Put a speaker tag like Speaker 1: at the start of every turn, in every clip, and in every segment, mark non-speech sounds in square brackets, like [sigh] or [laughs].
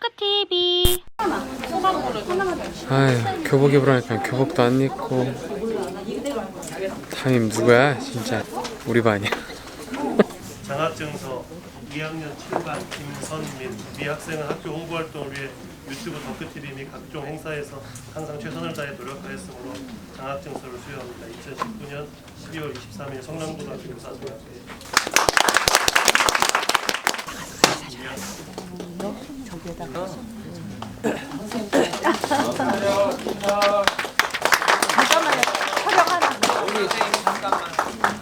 Speaker 1: 떡크TV
Speaker 2: 아휴 교복 입으라니까 교복도 안 입고. 담임 누구야 진짜? 우리 반이야. [laughs]
Speaker 3: 장학증서 2학년 7반 김선민. 이 학생은 학교 홍보 활동을 위해 유튜브 덕크TV 및 각종 행사에서 항상 최선을 다해 노력하였으므로 장학증서를 수여합니다. 2019년 12월 23일 성남고등학교 교사중학교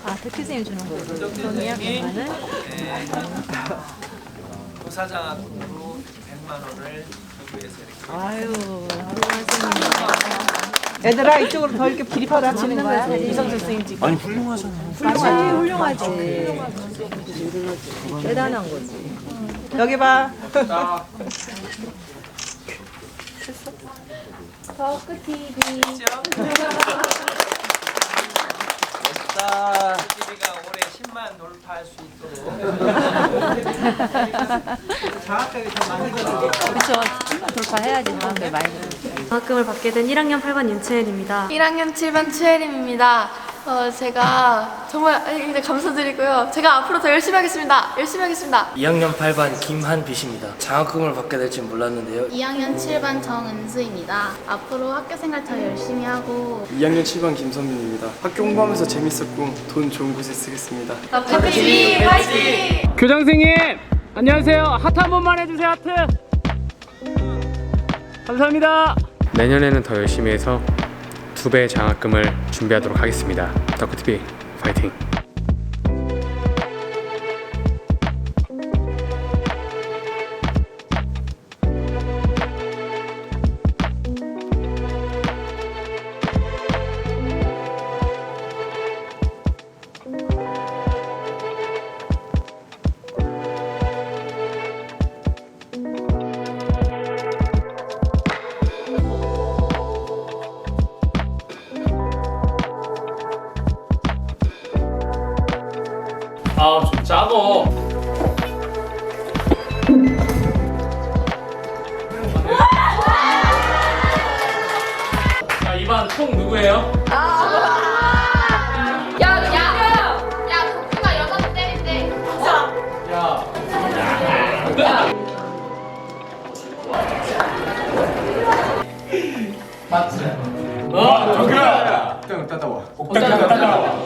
Speaker 4: 아, 대표선생님 주는 거예요. 돈이야, 100만은?
Speaker 5: 도사장학금으로 100만 원을 정부에서 이렇게
Speaker 4: 아유,
Speaker 6: 얘들아 이쪽으로 더 이렇게 기립하고 다치는 거야? 이성철 선생님 지금
Speaker 4: 아니, 훌륭하지. 대단한 거지.
Speaker 6: 여기 봐
Speaker 5: 멋있다. TV가 올해 10만 돌파할 수 있도록 [laughs]
Speaker 6: 장학금이 더 많이
Speaker 4: 그렇죠. 돌파해야지, 다음에 많이.
Speaker 7: 장학금을 받게 된 1학년 8반 윤채은입니다.
Speaker 8: 1학년 7반 최혜림입니다. 어, 제가 정말 굉장히 감사드리고요. 제가 앞으로 더 열심히 하겠습니다. 열심히 하겠습니다.
Speaker 9: 2학년 8반 김한빛입니다. 장학금을 받게 될지 몰랐는데요.
Speaker 8: 2학년 7반 정은수입니다. 앞으로 학교 생활 더 열심히 하고
Speaker 9: 2학년 7반 김선민입니다. 학교 공부하면서 재밌었고 돈 좋은 곳에 쓰겠습니다.
Speaker 8: 덕크TV 화이팅!
Speaker 2: 교장 선생님 안녕하세요 하트 한 번만 해주세요 하트 감사합니다 내년에는 더 열심히 해서 두 배의 장학금을 준비하도록 하겠습니다. 덕후TV 파이팅 아좀 작어 자 이반 총 누구예요?
Speaker 8: 야. 야
Speaker 2: 어, 정규야!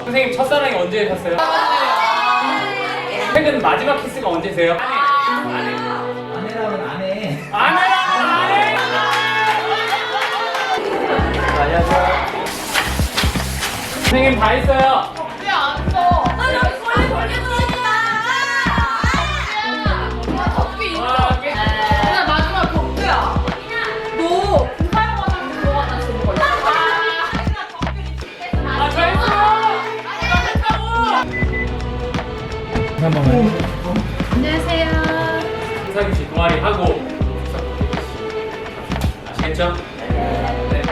Speaker 2: 선생님 첫사랑이 언제 하셨어요? 최근 마지막 키스가 언제세요? 아내라면 아내. 아내라면 아내! [laughs] 선생님 다 했어요
Speaker 8: 안녕하세요.
Speaker 2: 김상규 씨 동아리 하고 아시겠죠? 네.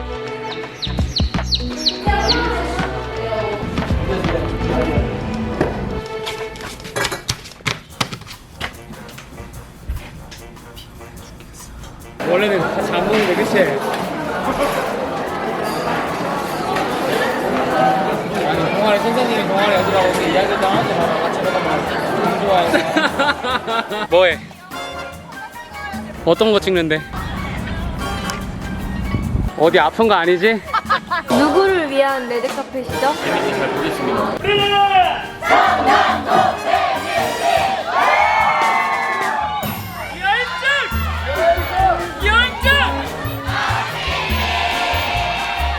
Speaker 2: 원래는 같이 안 먹는데 그치? 아니 동아리 선생님이 동아리 어디라고 이야기도 하는데 나 뭐해? 어떤 거 찍는데? 어디 아픈 거 아니지?
Speaker 7: 누구를 위한 레드카펫이죠?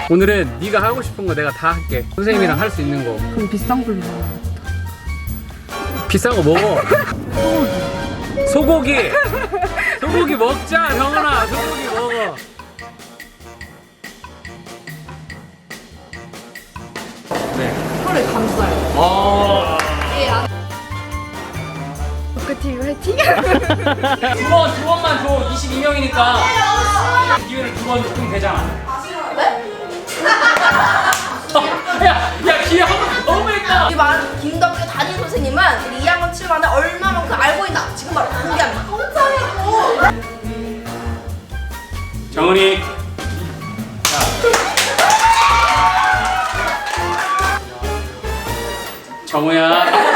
Speaker 2: 오늘은 네가 하고 싶은 거 내가 다 할게 선생님이랑 할 수 있는 거
Speaker 6: 그럼 비싼 걸로
Speaker 2: 비싼 거 먹어 [laughs] 소고기 소고기 먹자 형은아 소고기 먹어 네
Speaker 8: 털을 감싸요.
Speaker 2: 어...
Speaker 8: 덕후TV 화이팅!
Speaker 2: 두 번, 두 번만 줘. 22명이니까. 기회를 두번 주면 되잖아. 야, 야, 기회 한번 너무 했다.
Speaker 10: 우리 반 김덕규 담임 선생님은 우 그렇지만 얼마만큼 알고 있나 지금 바로 공개합니다. 혼자라고.
Speaker 2: 정은이. 자. 정우야.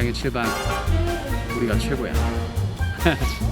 Speaker 2: 양의 7반 우리가 최고야. [laughs]